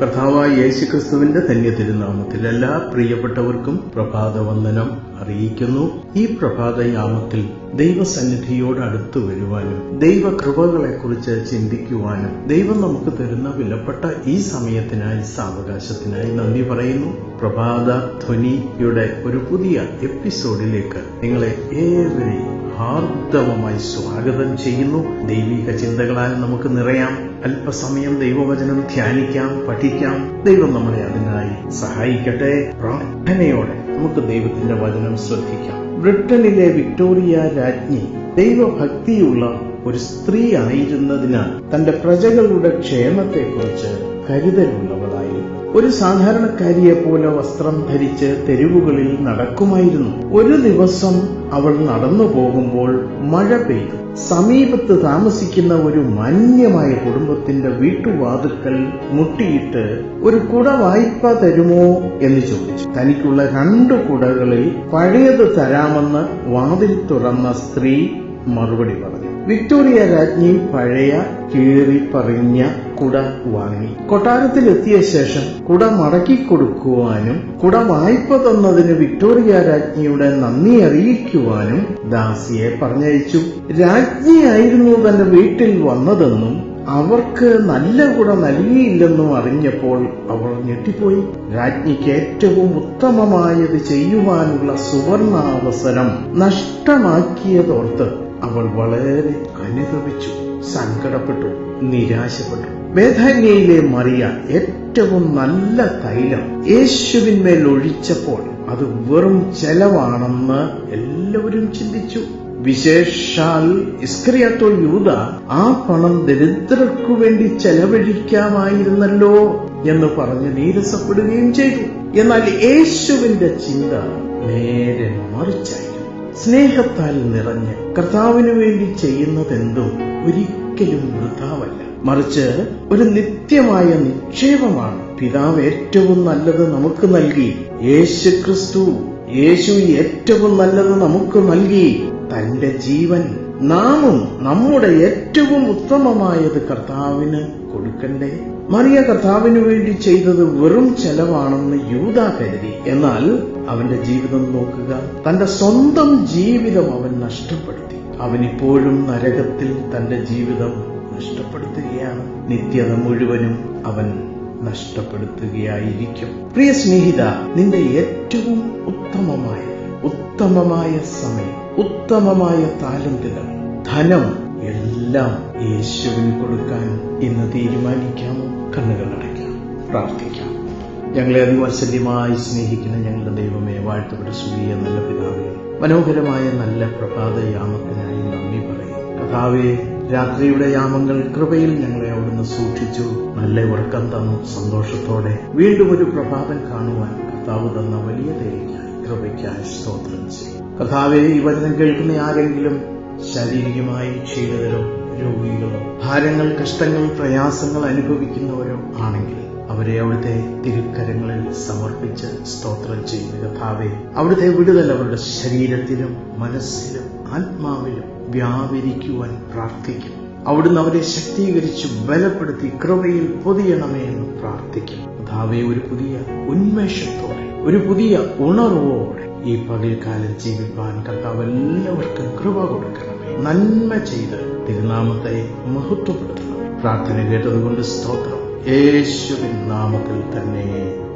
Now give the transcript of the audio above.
കർത്താവായ യേശു ക്രിസ്തുവിന്റെ ധന്യ തിരുനാമത്തിൽ എല്ലാ പ്രിയപ്പെട്ടവർക്കും പ്രഭാത വന്ദനം അറിയിക്കുന്നു. ഈ പ്രഭാതയാമത്തിൽ ദൈവസന്നിധിയോട് അടുത്തു വരുവാനും ദൈവ ദൈവകൃപകളെക്കുറിച്ച് ചിന്തിക്കുവാനും ദൈവം നമുക്ക് തരുന്ന വിലപ്പെട്ട ഈ സമയത്തിനായി സാവകാശത്തിനായി നന്ദി പറയുന്നു. പ്രഭാത ധ്വനിയുടെ ഒരു പുതിയ എപ്പിസോഡിലേക്ക് നിങ്ങളെ ഏവരെയും ഹാർദവമായി സ്വാഗതം ചെയ്യുന്നു. ദൈവിക ചിന്തകളാൽ നമുക്ക് നിറയാം. അല്പസമയം ദൈവവചനം ധ്യാനിക്കാം പഠിക്കാം. ദൈവം നമ്മളെ അതിനായി സഹായിക്കട്ടെ. പ്രാർത്ഥനയോടെ നമുക്ക് ദൈവത്തിന്റെ വചനം ശ്രദ്ധിക്കാം. ബ്രിട്ടനിലെ വിക്ടോറിയ രാജ്ഞി ദൈവഭക്തിയുള്ള ഒരു സ്ത്രീ ആയിരുന്നതിനാൽ തന്റെ പ്രജകളുടെ ക്ഷേമത്തെക്കുറിച്ച് കരുതലുള്ളവളായിരുന്നു ഒരു സാധാരണക്കാരിയെ പോലെ വസ്ത്രം ധരിച്ച് തെരുവുകളിൽ നടക്കുമായിരുന്നു. ഒരു ദിവസം അവൾ നടന്നു പോകുമ്പോൾ മഴ പെയ്തു. സമീപത്ത് താമസിക്കുന്ന ഒരു മാന്യമായ കുടുംബത്തിന്റെ വീട്ടുവാതുക്കൽ മുട്ടിയിട്ട് ഒരു കുട വായ്പ തരുമോ എന്ന് ചോദിച്ചു. തനിക്കുള്ള രണ്ടു കുടകളിൽ പഴയത് തരാമെന്ന് വാതിൽ തുറന്ന സ്ത്രീ മറുപടി പറഞ്ഞു. വിക്ടോറിയ രാജ്ഞി പഴയ കീറി പറഞ്ഞ കുട വാങ്ങി. കൊട്ടാരത്തിലെത്തിയ ശേഷം കുട മടക്കി കൊടുക്കുവാനും കുട വായ്പ തന്നതിന് വിക്ടോറിയ രാജ്ഞിയുടെ നന്ദി അറിയിക്കുവാനും ദാസിയെ പറഞ്ഞയച്ചു. രാജ്ഞിയായിരുന്നു തന്റെ വീട്ടിൽ വന്നതെന്നും അവർക്ക് നല്ല കുട നൽകിയില്ലെന്നും അറിഞ്ഞപ്പോൾ അവൾ ഞെട്ടിപ്പോയി. രാജ്ഞിക്ക് ഏറ്റവും ഉത്തമമായത് ചെയ്യുവാനുള്ള സുവർണാവസരം നഷ്ടമാക്കിയതോർത്ത് അവൾ വളരെ അനുഭവിച്ചു സങ്കടപ്പെട്ടു. നിരാശപ്പെട്ടു. ബേധാന്യയിലെ മറിയ ഏറ്റവും നല്ല തൈലം യേശുവിന്മേൽ ഒഴിച്ചപ്പോൾ അത് വെറും ചെലവാണെന്ന് എല്ലാവരും ചിന്തിച്ചു. വിശേഷാൽ ഇസ്ക്രിയാത്തോ യൂത ആ പണം ദരിദ്രർക്കു വേണ്ടി ചെലവഴിക്കാമായിരുന്നല്ലോ എന്ന് പറഞ്ഞ് നീരസപ്പെടുകയും ചെയ്തു. എന്നാൽ യേശുവിന്റെ ചിന്ത നേരെ മറിച്ചായിരുന്നു. സ്നേഹത്താൽ നിറഞ്ഞ് കർത്താവിനു വേണ്ടി ചെയ്യുന്നതെന്തും ഒരിക്കലും വൃഥാവല്ല മറിച്ച് ഒരു നിത്യമായ നിക്ഷേപമാണ് പിതാവ് ഏറ്റവും നല്ലത് നമുക്ക് നൽകി. യേശു ക്രിസ്തു യേശു ഏറ്റവും നല്ലത് നമുക്ക് നൽകി. തന്റെ ജീവൻ നാമും നമ്മുടെ ഏറ്റവും ഉത്തമമായത് കർത്താവിന് കൊടുക്കണ്ടേ? മറിയ കർത്താവിനു വേണ്ടി ചെയ്തത് വെറും ചെലവാണെന്ന് യൂത കരുതി. എന്നാൽ അവന്റെ ജീവിതം നോക്കുക തന്റെ സ്വന്തം ജീവിതം അവൻ നഷ്ടപ്പെടുത്തി. അവൻ ഇപ്പോഴും നരകത്തിൽ തന്റെ ജീവിതം നഷ്ടപ്പെടുത്തുകയാണ്. നിത്യത മുഴുവനും അവൻ നഷ്ടപ്പെടുത്തുകയായിരിക്കും. പ്രിയ സ്നേഹിത നിന്റെ ഏറ്റവും ഉത്തമമായ ഉത്തമമായ സമയം ഉത്തമമായ താലന്തുകൾ ധനം എല്ലാം യേശുവിന് കൊടുക്കാൻ ഇന്ന് തീരുമാനിക്കാമോ? കണ്ണുകൾ അടയ്ക്കാം. പ്രാർത്ഥിക്കാം. ഞങ്ങളെ അതിവാത്സല്യമായി സ്നേഹിക്കുന്ന ഞങ്ങളുടെ ദൈവമേ വാഴ്ത്തപ്പെട്ട സുഖിയ നല്ല പിതാവേ മനോഹരമായ നല്ല പ്രഭാതയാമത്തിനായി നന്ദി പറയും. കഥാവേ രാത്രിയുടെ യാമങ്ങൾ കൃപയിൽ ഞങ്ങളെ അവിടുന്ന് സൂക്ഷിച്ചു. നല്ല ഉറക്കം തന്നു സന്തോഷത്തോടെ വീണ്ടും ഒരു പ്രഭാതം കാണുവാൻ കർത്താവ് തന്ന വലിയ ദയയ്ക്കായി കൃപയ്ക്കായി സ്തോത്രം ചെയ്യും. കഥാവേ ഈ വചനം കേൾക്കുന്ന ആരെങ്കിലും ശാരീരികമായി ക്ഷീണിതരോ രോഗികളോ ഭാരങ്ങൾ കഷ്ടങ്ങൾ പ്രയാസങ്ങൾ അനുഭവിക്കുന്നവരോ ആണെങ്കിൽ അവരെ അവിടുത്തെ തിരുക്കരങ്ങളിൽ സമർപ്പിച്ച് സ്തോത്രം ചെയ്യുന്ന. ഭാവേ അവിടുത്തെ വിടുതൽ അവരുടെ ശരീരത്തിലും മനസ്സിലും ആത്മാവിലും വ്യാപരിക്കുവാൻ പ്രാർത്ഥിക്കും. അവിടുന്ന് അവരെ ശക്തീകരിച്ച് ബലപ്പെടുത്തി കൃപയിൽ പൊതിയണമേ എന്ന് പ്രാർത്ഥിക്കും. കഥാവെ ഒരു പുതിയ ഉന്മേഷത്തോടെ ഒരു പുതിയ ഉണർവോടെ ഈ പകൽക്കാലം ജീവിപ്പാൻ കർത്താവ് എല്ലാവർക്കും കൃപ കൊടുക്കണമേ. നന്മ ചെയ്ത് തിരുനാമത്തെ മഹത്വപ്പെടുത്തണം. പ്രാർത്ഥന കേട്ടതുകൊണ്ട് സ്തോത്രം. യേശുവിൻ നാമത്തിൽ തന്നെ.